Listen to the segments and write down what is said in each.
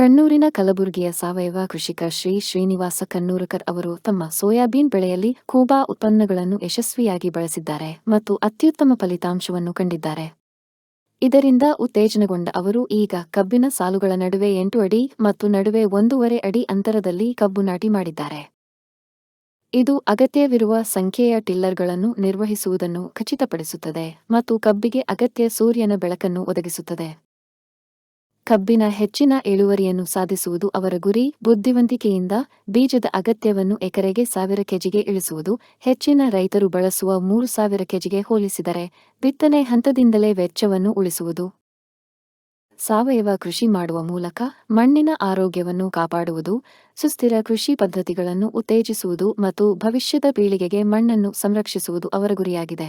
ಕಣ್ಣೂರಿನ ಕಲಬುರಗಿಯ ಸಾವಯವ ಕೃಷಿಕ ಶ್ರೀ ಶ್ರೀನಿವಾಸ ಕಣ್ಣೂರಕರ್ ಅವರು ತಮ್ಮ ಸೋಯಾಬೀನ್ ಬೆಳೆಯಲ್ಲಿ ಕೂಬಾ ಉತ್ಪನ್ನಗಳನ್ನು ಯಶಸ್ವಿಯಾಗಿ ಬಳಸಿದ್ದಾರೆ ಮತ್ತು ಅತ್ಯುತ್ತಮ ಫಲಿತಾಂಶವನ್ನು ಕಂಡಿದ್ದಾರೆ. ಇದರಿಂದ ಉತ್ತೇಜನಗೊಂಡ ಅವರು ಈಗ ಕಬ್ಬಿನ ಸಾಲುಗಳ ನಡುವೆ ಎಂಟು ಅಡಿ ಮತ್ತು ನಡುವೆ ಒಂದೂವರೆ ಅಡಿ ಅಂತರದಲ್ಲಿ ಕಬ್ಬು ನಾಟಿ ಮಾಡಿದ್ದಾರೆ. ಇದು ಅಗತ್ಯವಿರುವ ಸಂಖ್ಯೆಯ ಟಿಲ್ಲರ್ಗಳನ್ನು ನಿರ್ವಹಿಸುವುದನ್ನು ಖಚಿತಪಡಿಸುತ್ತದೆ ಮತ್ತು ಕಬ್ಬಿಗೆ ಅಗತ್ಯ ಸೂರ್ಯನ ಬೆಳಕನ್ನು ಒದಗಿಸುತ್ತದೆ. ಕಬ್ಬಿನ ಹೆಚ್ಚಿನ ಇಳುವರಿಯನ್ನು ಸಾಧಿಸುವುದು ಅವರ ಗುರಿ. ಬುದ್ಧಿವಂತಿಕೆಯಿಂದ ಬೀಜದ ಅಗತ್ಯವನ್ನು ಎಕರೆಗೆ ಸಾವಿರ ಕೆಜಿಗೆ ಇಳಿಸುವುದು. ಹೆಚ್ಚಿನ ರೈತರು ಬಳಸುವ ಮೂರು ಸಾವಿರ ಕೆಜಿಗೆ ಹೋಲಿಸಿದರೆ ಬಿತ್ತನೆ ಹಂತದಿಂದಲೇ ವೆಚ್ಚವನ್ನು ಉಳಿಸುವುದು. ಸಾವಯವ ಕೃಷಿ ಮಾಡುವ ಮೂಲಕ ಮಣ್ಣಿನ ಆರೋಗ್ಯವನ್ನು ಕಾಪಾಡುವುದು. ಸುಸ್ಥಿರ ಕೃಷಿ ಪದ್ಧತಿಗಳನ್ನು ಉತ್ತೇಜಿಸುವುದು ಮತ್ತು ಭವಿಷ್ಯದ ಪೀಳಿಗೆಗೆ ಮಣ್ಣನ್ನು ಸಂರಕ್ಷಿಸುವುದು ಅವರ ಗುರಿಯಾಗಿದೆ.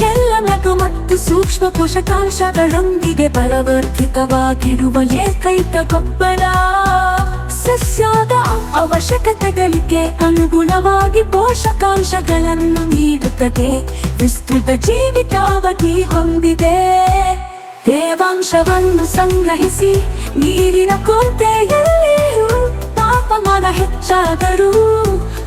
ಎಲ್ಲ ಮತ್ತು ಸೂಕ್ಷ್ಮ ಪೋಷಕಾಂಶಗಳೊಂದಿಗೆ ಬಲವರ್ಧಿತವಾಗಿರುವ ಏಕೈಕ ಗೊಬ್ಬರ ಸಸ್ಯದ ಅವಶ್ಯಕತೆಗಳಿಗೆ ಅನುಗುಣವಾಗಿ ಪೋಷಕಾಂಶಗಳನ್ನು ನೀಡುತ್ತದೆ. ವಿಸ್ತೃತ ಜೀವಿತಾವಧಿ ಹೊಂದಿದೆ. ತೇವಾಂಶವನ್ನು ಸಂಗ್ರಹಿಸಿ ನೀರಿನ ಕೊರತೆಯಲ್ಲಿಯೂ ತಾಪಮಾನ ಹೆಚ್ಚಾದರೂ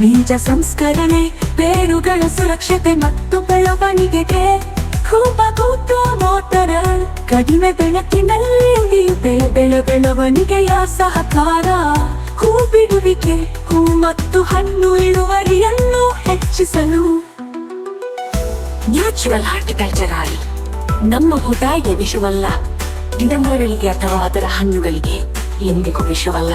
ಬೀಜ ಸಂಸ್ಕರಣೆ, ಬೇರುಗಳ ಸುರಕ್ಷತೆ ಮತ್ತು ಬೆಳವಣಿಗೆಗೆ ಕೂತು ಮೋಟರ. ಕಡಿಮೆ ಬೆಳಕಿನಲ್ಲಿ ಉಳಿಯುತ್ತೆ ಬೆಳೆ ಬೆಳವಣಿಗೆಯ ಸಹಕಾರ. ಹೂ ಬಿಡುವಿಕೆ ಹೂ ಮತ್ತು ಹಣ್ಣು ಇಳುವರಿಯನ್ನು ಹೆಚ್ಚಿಸಲು. ನ್ಯಾಚುರಲ್ ಹಾರ್ಟಿಕಲ್ಚರ್ ಆಯಿಲ್, ನಮ್ಮ ಹುಟಾಯಿಗೆ ವಿಷವಲ್ಲ. ಗಿಡಮರಗಳಿಗೆ ಅಥವಾ ಅದರ ಹಣ್ಣುಗಳಿಗೆ ಎಂದಿಗೂ ವಿಷವಲ್ಲ.